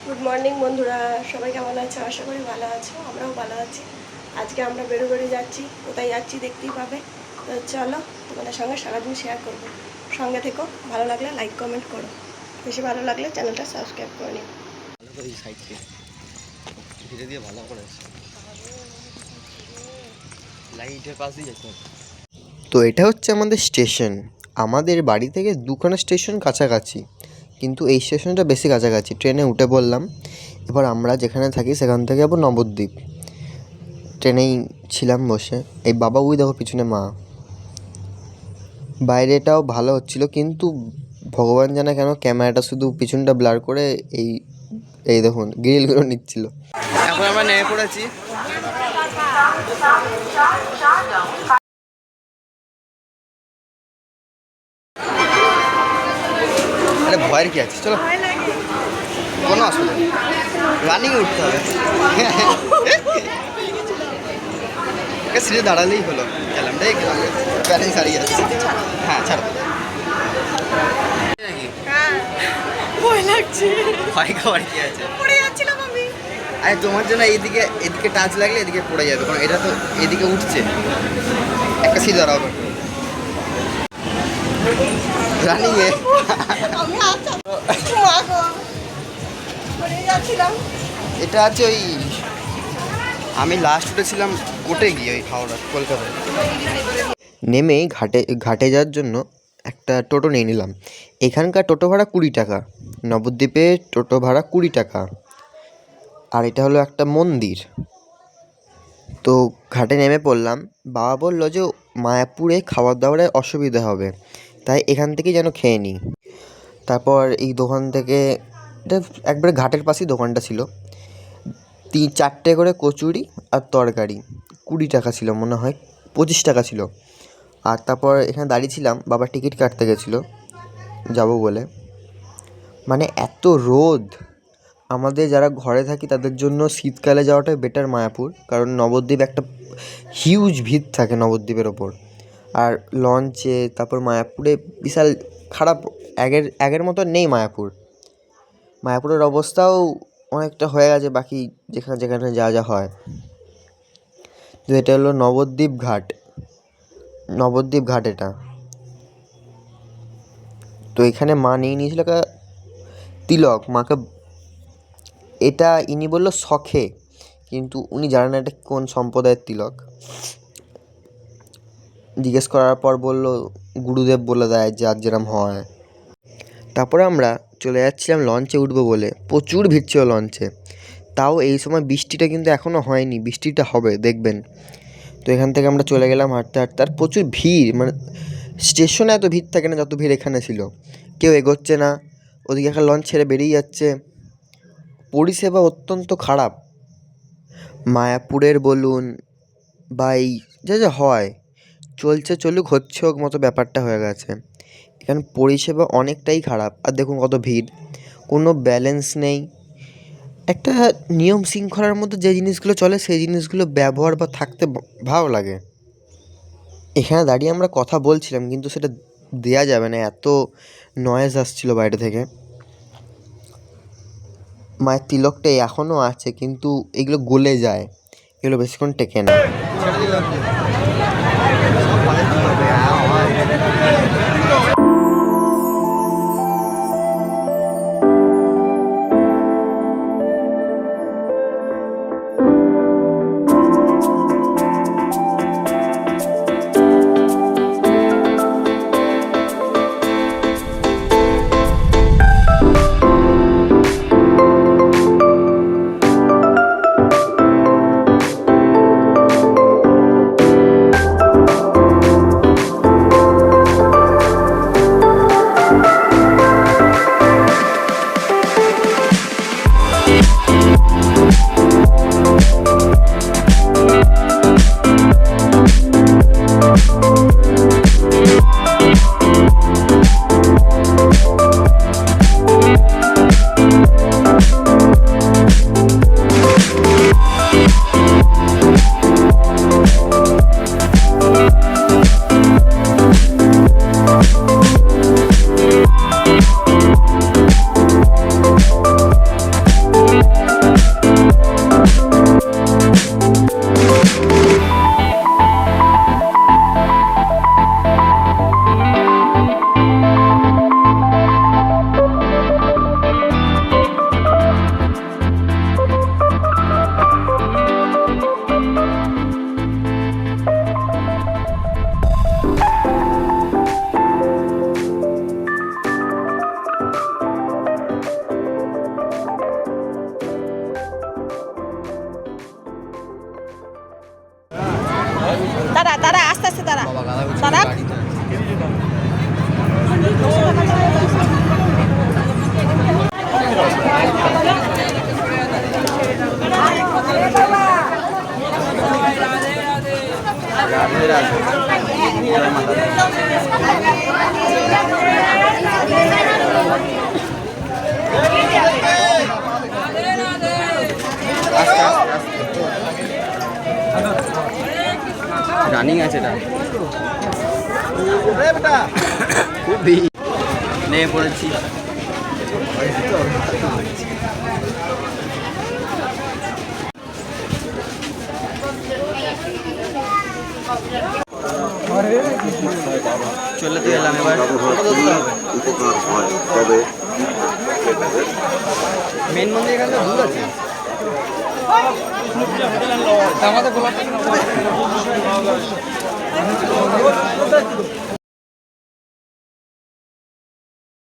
Good morning বন্ধুরা। সবাই কেমন আছে? আশা করি ভালো আছো আমরাও ভালো আছি। আজকে আমরা বেরো বেরো যাচ্ছি কোথায় যাচ্ছি দেখতেই পাবে। তো চলো তোমাদের সঙ্গে সারাদিন শেয়ার করব। সঙ্গে থেকো ভালো লাগলে লাইক কমেন্ট করো। বেশি ভালো লাগলে চ্যানেলটা সাবস্ক্রাইব করে নিও। ধীরে দিয়ে ভালো করে লাইটের পাশ যেতে তো এটা হচ্ছে আমাদের স্টেশন আমাদের বাড়ি থেকে দুখানা স্টেশন কাছাকাছি। কিন্তু এই স্টেশনটা বেশি কাছাকাছি। ট্রেনে উঠে পড়লাম। এবার আমরা যেখানে থাকি, সেখান থেকে যাব নবদ্বীপ। ট্রেনেই ছিলাম বসে। এই বাবা, ওই দেখো পিছনে মা। বাইরেটাও ভালো হচ্ছিল, কিন্তু ভগবান জানে কেন ক্যামেরাটা শুধু পিছনটা ব্লার করে এই এই দেখুন, গ্রিলগুলো নিচ্ছিল। এখন আমরা নেমে পড়েছি। আরে ভয়ের কি আছে চলো। কোনো অসুবিধা নেই। রানিং উঠতে হবে। সিটে দাঁড়ালেই হলো। গেলাম রে গেলাম ব্যালেন্স হারিয়ে যাচ্ছে হ্যাঁ ছাড়ো। ভয় লাগছে। ভয় কি আছে? পড়ে যাচ্ছিলাম আমি। আরে তোমার জন্য এইদিকে এদিকে টাচ লাগলে এদিকে পড়ে যাবে। কারণ এটা তো এদিকে উঠছে। একটা সিট দাঁড়াও রানিং এ আমি এটা আছে ওই, আমি লাস্ট উঠেছিলাম কোটে গিয়ে ওই হাওড়া, কলকাতায়। নেমে ঘাটে ঘাটে যাওয়ার জন্য একটা টোটো নিয়ে নিলাম। এখানকার টোটো ভাড়া কুড়ি টাকা, নবদ্বীপে টোটো ভাড়া কুড়ি টাকা। আর এটা হলো একটা মন্দির। তো ঘাটে নেমে পড়লাম। বাবা বলল যে, মায়াপুরে খাবার দাবারের অসুবিধা হবে। তাই এখান থেকেই যেন খেয়ে নিই। তারপর এই দোকান থেকে একবারে ঘাটের পাশেই দোকানটা ছিল। তিন, চারটে করে কচুরি আর তরকারি। কুড়ি টাকা ছিল মনে হয়, পঁচিশ টাকা ছিল। আর তারপর এখানে দাঁড়িয়েছিলাম বাবা টিকিট কাটতে গেছিল, যাব বলে। মানে এত রোদ! আমাদের যারা ঘরে থাকি তাদের জন্য শীতকালে যাওয়াটাই বেটার মায়াপুর। কারণ নবদ্বীপ একটা হিউজ ভিড় থাকে নবদ্বীপের ওপর। আর লঞ্চে, তারপর মায়াপুরে বিশাল খারাপ, আগের আগের মতো নেই মায়াপুর। মায়াপুরের অবস্থাও অনেকটা হয়ে গেছে, বাকি যেখানে যেখানে যা যা হয়। তো এটা হলো নবদ্বীপ ঘাট। নবদ্বীপ ঘাট এটা। তো এখানে মা নিয়ে নিয়েছিল তিলক, মাকে এটা ইনি বলল শখে, কিন্তু উনি জানেন এটা কোন সম্প্রদায়ের তিলক। জিজ্ঞেস করার পর বলল, গুরুদেব বলে দেয় যে আর যেরম হয়। তারপরে আমরা চলে যাচ্ছিলাম লঞ্চে উঠবো বলে। প্রচুর ভিড় ছিল লঞ্চে। তাও এই সময় বৃষ্টিটা কিন্তু এখনও হয়নি, বৃষ্টিটা হবে, দেখবেন। তো এখান থেকে আমরা চলে গেলাম হাঁটতে হাঁটতে। আর প্রচুর ভিড় মানে স্টেশনে এত ভিড় থাকে না যত ভিড় এখানে ছিল। কেউ এগোচ্ছে না, ওদিকে একটা লঞ্চ ছেড়ে বেরিয়ে যাচ্ছে। পরিষেবা অত্যন্ত খারাপ। মায়াপুরের বলুন বা এই যা যা হয় চলছে চলুক, হচ্ছে হোক মতো ব্যাপারটা হয়ে গেছে। এখানে পরিষেবা অনেকটাই খারাপ। আর দেখুন কত ভিড়। কোনো ব্যালেন্স নেই। একটা নিয়ম শৃঙ্খলার মধ্যে যে জিনিসগুলো চলে, সেই জিনিসগুলো ব্যবহার বা থাকতে ভালো লাগে। এখানে দাঁড়িয়ে আমরা কথা বলছিলাম, কিন্তু সেটা দেয়া যাবে না। এত নয়েজ আসছিল বাইরে থেকে। মায়ের তিলকটা এখনও আছে, কিন্তু এগুলো গলে যায়। এগুলো বেশিক্ষণ টেকে না। রানিং আছে এটা। খুব নেমে পড়েছি। চলে তো এলাম এবার উপকার মেন মন্দির তো দূর আছে। আমাদের